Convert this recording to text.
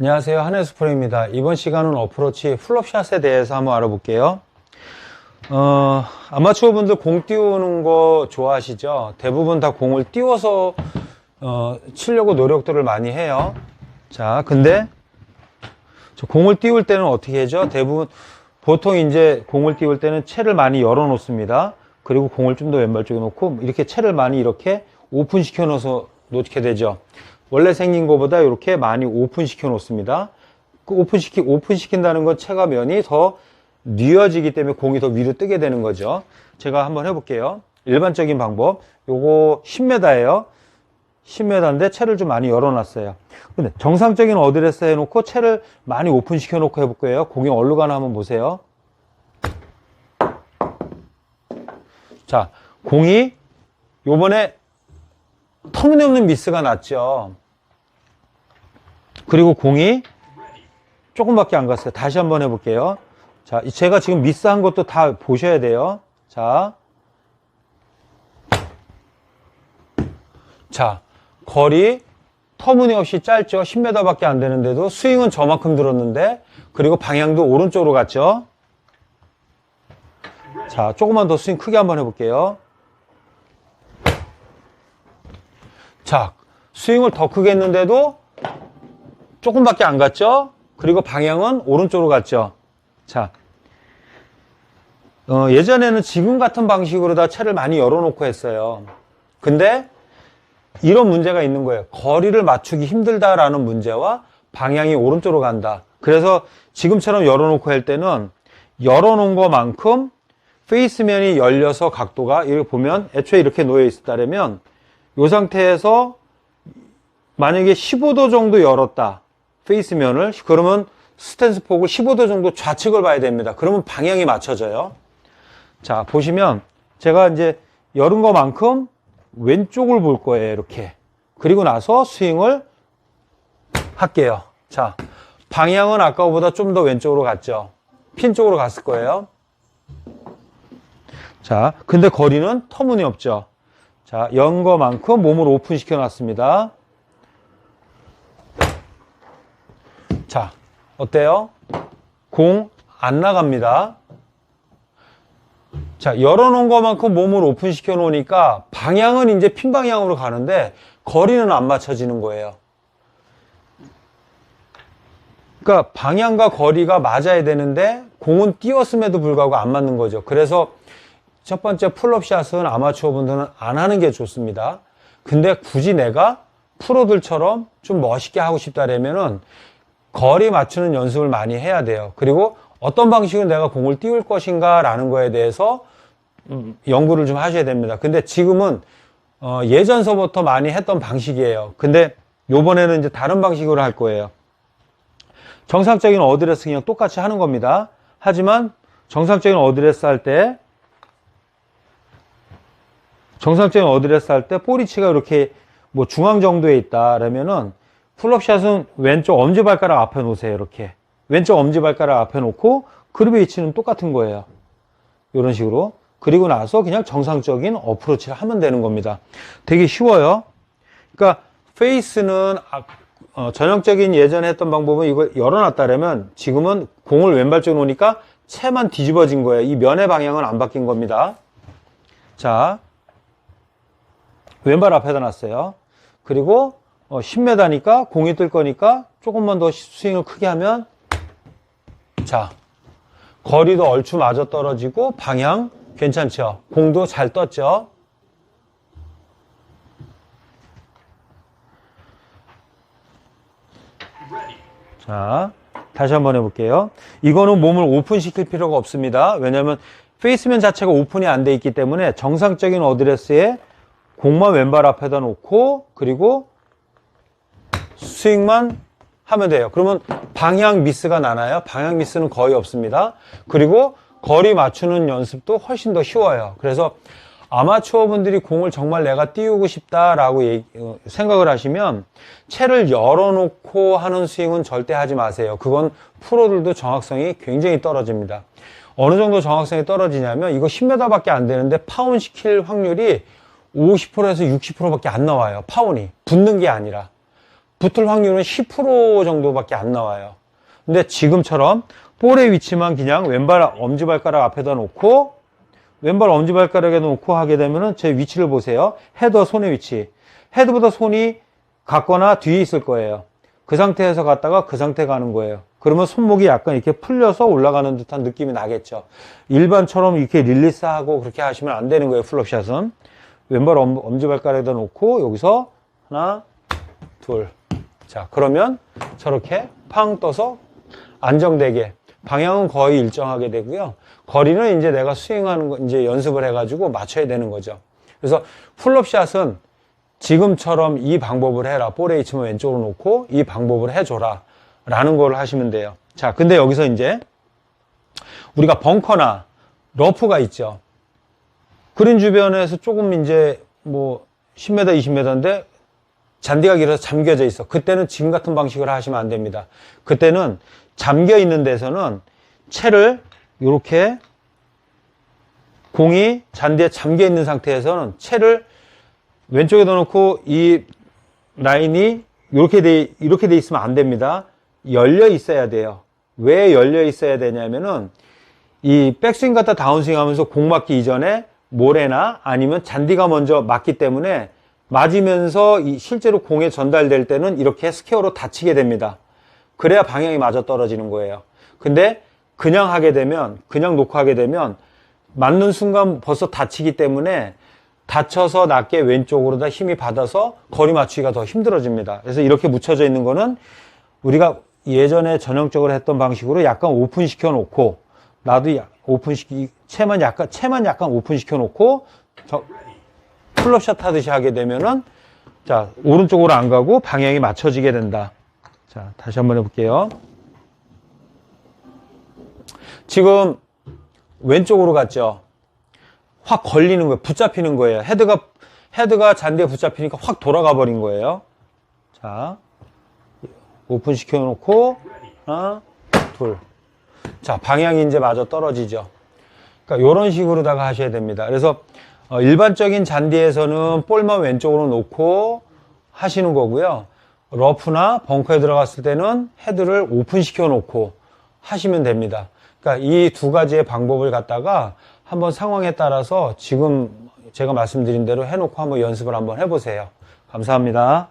안녕하세요. 한혜수 프로입니다. 이번 시간은 어프로치 플롭샷에 대해서 한번 알아볼게요. 어, 아마추어 분들 공 띄우는 거 좋아하시죠? 대부분 다 공을 띄워서 어, 치려고 노력들을 많이 해요. 자 근데 저 공을 띄울 때는 어떻게 하죠? 대부분 보통 이제 공을 띄울 때는 채를 많이 열어 놓습니다. 그리고 공을 좀 더 왼발 쪽에 놓고 이렇게 채를 많이 이렇게 오픈 시켜 놓아서 놓게 되죠 원래 생긴 것보다 이렇게 많이 오픈 시켜 놓습니다. 그 오픈 시키, 오픈 시킨다는 건 체가 면이 더 뉘어지기 때문에 공이 더 위로 뜨게 되는 거죠. 제가 한번 해볼게요. 일반적인 방법. 요거 10m예요. 10m인데 채를 좀 많이 열어놨어요. 근데 정상적인 어드레스 해놓고 채를 많이 오픈 시켜 놓고 해볼 거예요. 공이 얼로 가나 한번 보세요. 자, 공이 요번에 터무니없는 미스가 났죠. 그리고 공이 조금밖에 안 갔어요. 다시 한번 해볼게요. 자, 제가 지금 미스한 것도 다 보셔야 돼요. 자. 자, 거리 터무니없이 짧죠. 10m밖에 안 되는데도 스윙은 저만큼 들었는데 그리고 방향도 오른쪽으로 갔죠. 자, 조금만 더 스윙 크게 한번 해볼게요. 자, 스윙을 더 크게 했는데도 조금밖에 안 갔죠? 그리고 방향은 오른쪽으로 갔죠? 자, 어, 예전에는 지금 같은 방식으로 다 채를 많이 열어놓고 했어요. 근데 이런 문제가 있는 거예요. 거리를 맞추기 힘들다라는 문제와 방향이 오른쪽으로 간다. 그래서 지금처럼 열어놓고 할 때는 열어놓은 것만큼 페이스면이 열려서 각도가 이렇게 보면 애초에 이렇게 놓여 있었다면 이 상태에서 만약에 15도 정도 열었다. 페이스면을 그러면 스탠스 폭을 15도 정도 좌측을 봐야 됩니다. 그러면 방향이 맞춰져요. 자, 보시면 제가 이제 열은 것만큼 왼쪽을 볼 거예요. 이렇게. 그리고 나서 스윙을 할게요. 자, 방향은 아까보다 좀 더 왼쪽으로 갔죠. 핀 쪽으로 갔을 거예요. 자, 근데 거리는 터무니없죠. 자, 연 거만큼 몸을 오픈 시켜 놨습니다. 자, 어때요? 공 안 나갑니다. 자, 열어놓은 것만큼 몸을 오픈 시켜 놓으니까 방향은 이제 핀 방향으로 가는데 거리는 안 맞춰지는 거예요. 그러니까 방향과 거리가 맞아야 되는데 공은 띄웠음에도 불구하고 안 맞는 거죠. 그래서 첫 번째 풀업샷은 아마추어 분들은 안 하는 게 좋습니다. 근데 굳이 내가 프로들처럼 좀 멋있게 하고 싶다라면은 거리 맞추는 연습을 많이 해야 돼요. 그리고 어떤 방식으로 내가 공을 띄울 것인가 라는 거에 대해서 음, 연구를 좀 하셔야 됩니다. 근데 지금은 어, 예전서부터 많이 했던 방식이에요. 근데 요번에는 이제 다른 방식으로 할 거예요. 정상적인 어드레스 그냥 똑같이 하는 겁니다. 하지만 정상적인 어드레스 할 때 정상적인 어드레스 할 때 볼위치가 이렇게 뭐 중앙 정도에 있다 그러면은 풀업샷은 왼쪽 엄지발가락 앞에 놓으세요 이렇게. 왼쪽 엄지발가락 앞에 놓고 그립의 위치는 똑같은 거예요. 이런 식으로. 그리고 나서 그냥 정상적인 어프로치를 하면 되는 겁니다. 되게 쉬워요. 그러니까 페이스는 아, 어, 전형적인 예전에 했던 방법은 이걸 열어놨다면 지금은 공을 왼발 쪽에 놓으니까 채만 뒤집어진 거예요. 이 면의 방향은 안 바뀐 겁니다. 자 왼발 앞에다 놨어요. 그리고 10m니까 공이 뜰 거니까 조금만 더 스윙을 크게 하면 자 거리도 얼추 맞아 떨어지고 방향 괜찮죠? 공도 잘 떴죠? 자 다시 한번 해볼게요. 이거는 몸을 오픈 시킬 필요가 없습니다. 왜냐하면 페이스면 자체가 오픈이 안 돼 있기 때문에 정상적인 어드레스에 공만 왼발 앞에다 놓고 그리고 스윙만 하면 돼요. 그러면 방향 미스가 나나요? 방향 미스는 거의 없습니다. 그리고 거리 맞추는 연습도 훨씬 더 쉬워요. 그래서 아마추어 분들이 공을 정말 내가 띄우고 싶다라고 얘기, 어, 생각을 하시면 채를 열어놓고 하는 스윙은 절대 하지 마세요. 그건 프로들도 정확성이 굉장히 떨어집니다. 어느 정도 정확성이 떨어지냐면 이거 10m밖에 안 되는데 파운 시킬 확률이 50%에서 60%밖에 안 나와요. 파운이 붙는 게 아니라 붙을 확률은 10% 정도밖에 안 나와요. 근데 지금처럼 볼의 위치만 그냥 왼발 엄지발가락 앞에다 놓고 왼발 엄지발가락에 놓고 하게 되면은 제 위치를 보세요. 헤더 손의 위치. 헤드보다 손이 같거나 뒤에 있을 거예요. 그 상태에서 갔다가 그 상태 가는 거예요. 그러면 손목이 약간 이렇게 풀려서 올라가는 듯한 느낌이 나겠죠. 일반처럼 이렇게 릴리스하고 그렇게 하시면 안 되는 거예요. 플롭샷은. 왼발 엄, 엄지발가락에다 놓고 여기서 하나, 둘. 자, 그러면 저렇게 팡 떠서 안정되게 방향은 거의 일정하게 되고요. 거리는 이제 내가 스윙하는 거 이제 연습을 해 가지고 맞춰야 되는 거죠. 그래서 풀업샷은 지금처럼 이 방법을 해라. 볼에 있으면 왼쪽으로 놓고 이 방법을 해줘라. 라는 걸 하시면 돼요. 자, 근데 여기서 이제 우리가 벙커나 러프가 있죠. 그린 주변에서 조금 이제 뭐 10m, 20m인데 잔디가 길어서 잠겨져 있어. 그때는 지금 같은 방식으로 하시면 안 됩니다. 그때는 잠겨 있는 데서는 채를 이렇게 공이 잔디에 잠겨 있는 상태에서는 채를 왼쪽에다 놓고 이 라인이 이렇게 돼 이렇게 돼 있으면 안 됩니다. 열려 있어야 돼요. 왜 열려 있어야 되냐면은 이 백스윙 갔다 다운스윙 하면서 공 맞기 이전에 모래나 아니면 잔디가 먼저 맞기 때문에 맞으면서 이 실제로 공에 전달될 때는 이렇게 스퀘어로 닫히게 됩니다. 그래야 방향이 맞아 떨어지는 거예요. 근데 그냥 하게 되면 그냥 놓고 하게 되면 맞는 순간 벌써 다치기 때문에 다쳐서 낮게 왼쪽으로 다 힘이 받아서 거리 맞추기가 더 힘들어집니다. 그래서 이렇게 묻혀져 있는 거는 우리가 예전에 전형적으로 했던 방식으로 약간 오픈 시켜 놓고 나도 야- 오픈 시키 채만 약간 채만 약간 오픈 시켜 놓고 저 플럽샷 하듯이 하게 되면은 자 오른쪽으로 안 가고 방향이 맞춰지게 된다. 자 다시 한번 해볼게요. 지금 왼쪽으로 갔죠. 확 걸리는 거예요. 붙잡히는 거예요. 헤드가 헤드가 잔디에 붙잡히니까 확 돌아가 버린 거예요. 자 오픈 시켜 놓고 하나 둘. 자 방향이 이제 마저 떨어지죠. 그러니까 이런 식으로다가 하셔야 됩니다. 그래서 어, 일반적인 잔디에서는 볼만 왼쪽으로 놓고 하시는 거고요. 러프나 벙커에 들어갔을 때는 헤드를 오픈 시켜 놓고 하시면 됩니다. 그러니까 이 두 가지의 방법을 갖다가 한번 상황에 따라서 지금 제가 말씀드린 대로 해놓고 한번 연습을 한번 해보세요. 감사합니다.